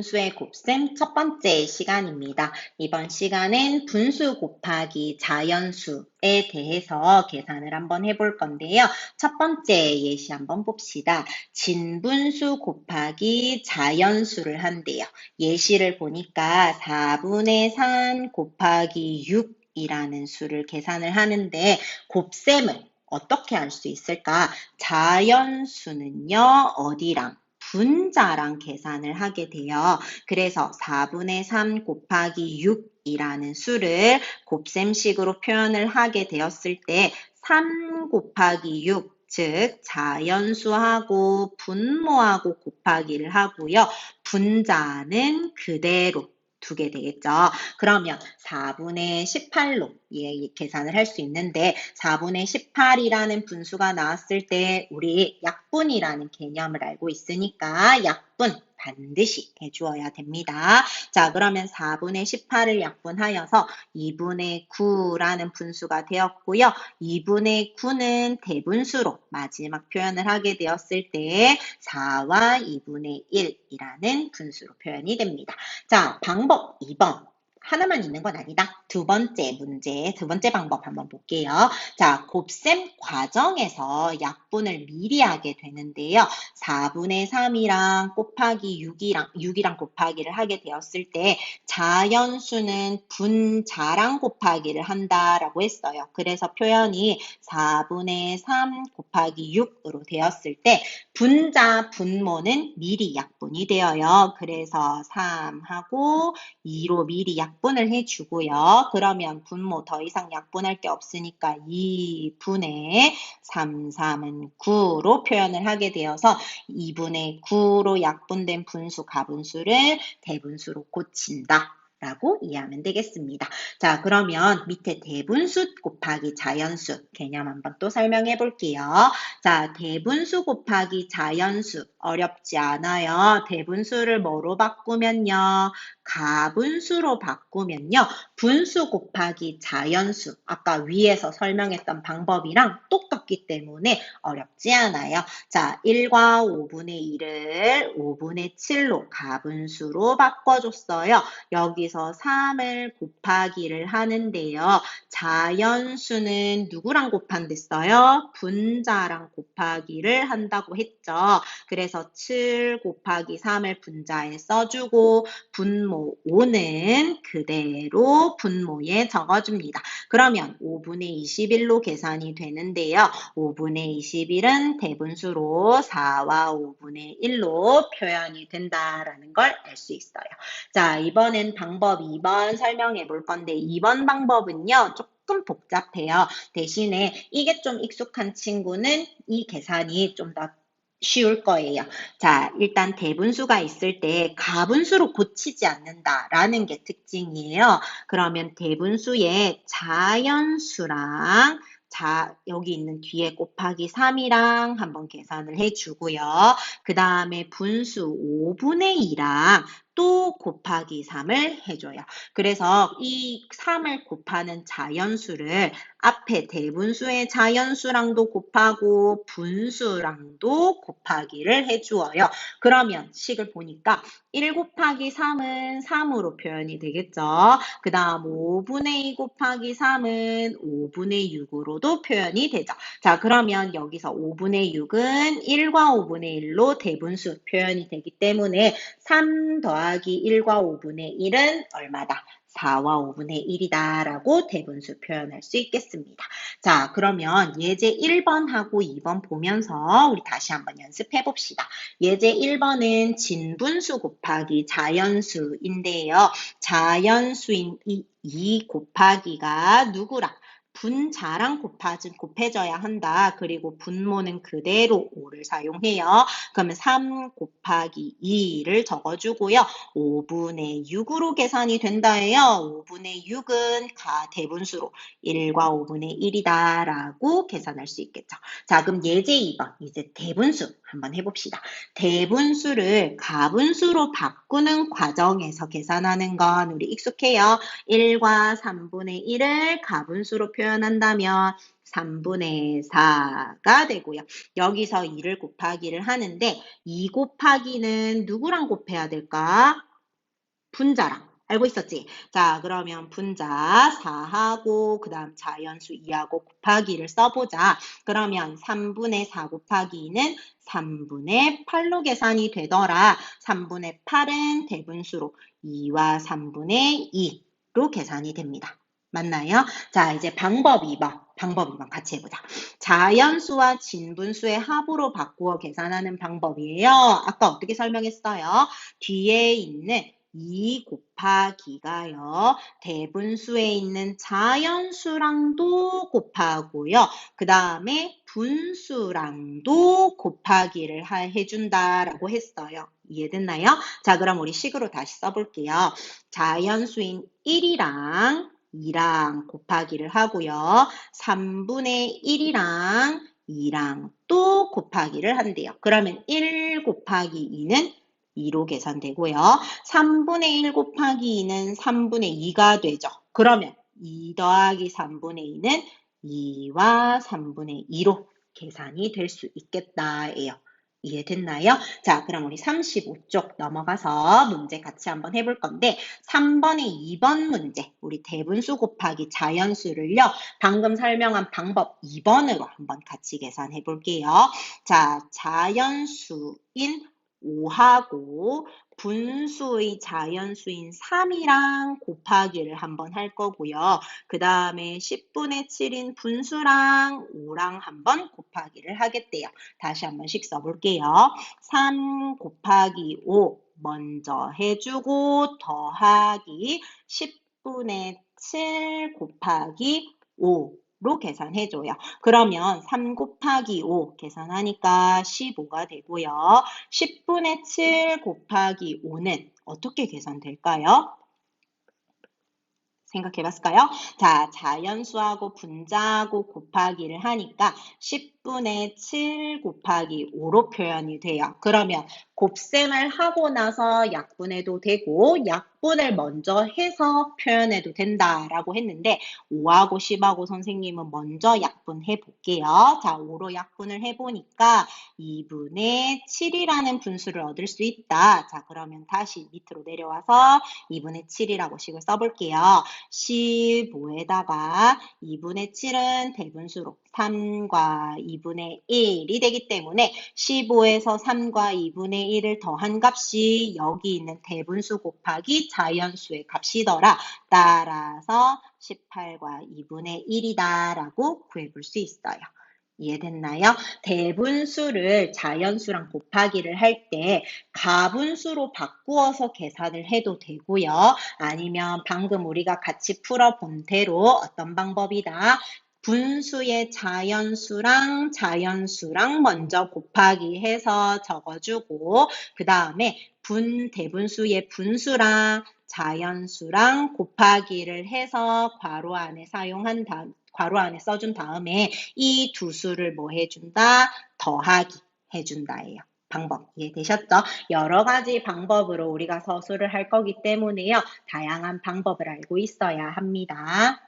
분수의 곱셈 첫 번째 시간입니다. 이번 시간은 분수 곱하기 자연수에 대해서 계산을 한번 해볼 건데요. 첫 번째 예시 한번 봅시다. 진분수 곱하기 자연수를 한대요. 예시를 보니까 4분의 3 곱하기 6 이라는 수를 계산을 하는데 곱셈을 어떻게 할수 있을까? 자연수는요, 어디랑? 분자랑 계산을 하게 돼요. 그래서 4분의 3 곱하기 6이라는 수를 곱셈식으로 표현을 하게 되었을 때 3 곱하기 6, 즉 자연수하고 분모하고 곱하기를 하고요. 분자는 그대로 두게 되겠죠. 그러면 4분의 18로 예, 계산을 할 수 있는데 4분의 18이라는 분수가 나왔을 때 우리 약 분이라는 개념을 알고 있으니까 약분 반드시 해주어야 됩니다. 자, 그러면 4분의 18을 약분하여서 2분의 9라는 분수가 되었고요. 2분의 9는 대분수로 마지막 표현을 하게 되었을 때 4와 2분의 1이라는 분수로 표현이 됩니다. 자, 방법 2번. 하나만 있는 건 아니다. 두 번째 문제, 두 번째 방법 한번 볼게요. 자, 곱셈 과정에서 약 분을 미리 하게 되는데요. 4분의 3이랑 곱하기 6이랑, 6이랑 곱하기를 하게 되었을 때 자연수는 분자랑 곱하기를 한다라고 했어요. 그래서 표현이 4분의 3 곱하기 6으로 되었을 때 분자, 분모는 미리 약분이 되어요. 그래서 3하고 2로 미리 약분 약분을 해주고요. 그러면 분모 더 이상 약분할 게 없으니까 2분의 3, 3은 9로 표현을 하게 되어서 2분의 9로 약분된 분수, 가분수를 대분수로 고친다. 라고 이해하면 되겠습니다. 자, 그러면 밑에 대분수 곱하기 자연수 개념 한번 또 설명해 볼게요. 자, 대분수 곱하기 자연수 어렵지 않아요. 대분수를 뭐로 바꾸면요? 가분수로 바꾸면요. 분수 곱하기 자연수 아까 위에서 설명했던 방법이랑 똑같기 때문에 어렵지 않아요. 자, 1과 5분의 1을 5분의 7로 가분수로 바꿔줬어요. 여기 서 3을 곱하기를 하는데요. 자연수는 누구랑 곱한댔어요? 분자랑 곱하기를 한다고 했죠. 그래서 7 곱하기 3을 분자에 써주고 분모 5는 그대로 분모에 적어줍니다. 그러면 5분의 21로 계산이 되는데요. 5분의 21은 대분수로 4와 5분의 1로 표현이 된다라는 걸 알 수 있어요. 자, 이번엔 방법 2번 설명해 볼 건데 2번 방법은요. 조금 복잡해요. 대신에 이게 좀 익숙한 친구는 이 계산이 좀더 쉬울 거예요. 자, 일단 대분수가 있을 때 가분수로 고치지 않는다라는 게 특징이에요. 그러면 대분수에 자연수랑 자, 여기 있는 뒤에 곱하기 3이랑 한번 계산을 해주고요. 그 다음에 분수 5분의 2랑 또 곱하기 3을 해줘요. 그래서 이 3을 곱하는 자연수를 앞에 대분수의 자연수랑도 곱하고 분수랑도 곱하기를 해주어요. 그러면 식을 보니까 1 곱하기 3은 3으로 표현이 되겠죠. 그 다음 5분의 2 곱하기 3은 5분의 6으로도 표현이 되죠. 자 그러면 여기서 5분의 6은 1과 5분의 1로 대분수 표현이 되기 때문에 3 더하기 더하기 1과 5분의 1은 얼마다? 4와 5분의 1이다 라고 대분수 표현할 수 있겠습니다. 자 그러면 예제 1번하고 2번 보면서 우리 다시 한번 연습해 봅시다. 예제 1번은 진분수 곱하기 자연수인데요. 자연수인 이, 이 곱하기가 누구랑 분자랑 곱하진 곱해져야 한다. 그리고 분모는 그대로 5를 사용해요. 그러면 3 곱하기 2를 적어주고요. 5분의 6으로 계산이 된다해요. 5분의 6은 가 대분수로 1과 5분의 1이다 라고 계산할 수 있겠죠. 자 그럼 예제 2번 이제 대분수 한번 해봅시다. 대분수를 가분수로 바꾸는 과정에서 계산하는 건 우리 익숙해요. 1과 3분의 1을 가분수로 표현한다면 3분의 4가 되고요. 여기서 2를 곱하기를 하는데 2 곱하기는 누구랑 곱해야 될까? 분자랑 알고 있었지? 자, 그러면 분자 4하고 그 다음 자연수 2하고 곱하기를 써보자. 그러면 3분의 4 곱하기 2는 3분의 8로 계산이 되더라. 3분의 8은 대분수로 2와 3분의 2로 계산이 됩니다. 맞나요? 자, 이제 방법 2번. 방법 2번 같이 해보자. 자연수와 진분수의 합으로 바꾸어 계산하는 방법이에요. 아까 어떻게 설명했어요? 뒤에 있는 2 곱하기가요. 대분수에 있는 자연수랑도 곱하고요. 그 다음에 분수랑도 곱하기를 해준다라고 했어요. 이해됐나요? 자, 그럼 우리 식으로 다시 써볼게요. 자연수인 1이랑 2랑 곱하기를 하고요. 3분의 1이랑 2랑 또 곱하기를 한대요. 그러면 1 곱하기 2는 2로 계산되고요. 3분의 1 곱하기 2는 3분의 2가 되죠. 그러면 2 더하기 3분의 2는 2와 3분의 2로 계산이 될 수 있겠다예요. 이해됐나요? 자, 그럼 우리 35쪽 넘어가서 문제 같이 한번 해볼 건데 3번의 2번 문제, 우리 대분수 곱하기 자연수를요. 방금 설명한 방법 2번으로 한번 같이 계산해 볼게요. 자, 자연수인 5하고 분수의 자연수인 3이랑 곱하기를 한번 할 거고요. 그 다음에 10분의 7인 분수랑 5랑 한번 곱하기를 하겠대요. 다시 한 번씩 써볼게요. 3 곱하기 5 먼저 해주고 더하기 10분의 7 곱하기 5 로 계산해줘요. 그러면 3 곱하기 5 계산하니까 15가 되고요. 10분의 7 곱하기 5는 어떻게 계산될까요? 생각해 봤을까요? 자, 자연수하고 분자하고 곱하기를 하니까 10분의 7 곱하기 5로 표현이 돼요. 그러면 곱셈을 하고 나서 약분해도 되고 약 약분을 먼저 해서 표현해도 된다라고 했는데 5하고 10하고 선생님은 먼저 약분해 볼게요. 자, 5로 약분을 해보니까 2분의 7이라는 분수를 얻을 수 있다. 자, 그러면 다시 밑으로 내려와서 2분의 7이라고 식을 써볼게요. 15에다가 2분의 7은 대분수로 3과 2분의 1이 되기 때문에 15에서 3과 2분의 1을 더한 값이 여기 있는 대분수 곱하기 자연수의 값이더라. 따라서 18과 2분의 1이다 라고 구해볼 수 있어요. 이해됐나요? 대분수를 자연수랑 곱하기를 할 때 가분수로 바꾸어서 계산을 해도 되고요. 아니면 방금 우리가 같이 풀어본 대로 어떤 방법이다. 분수의 자연수랑 자연수랑 먼저 곱하기 해서 적어주고 그 다음에 분 대분수의 분수랑 자연수랑 곱하기를 해서 괄호 안에 사용한 다음 괄호 안에 써준 다음에 이 두 수를 뭐 해준다? 더하기 해준다예요. 방법 이해되셨죠? 여러 가지 방법으로 우리가 서술을 할 거기 때문에요. 다양한 방법을 알고 있어야 합니다.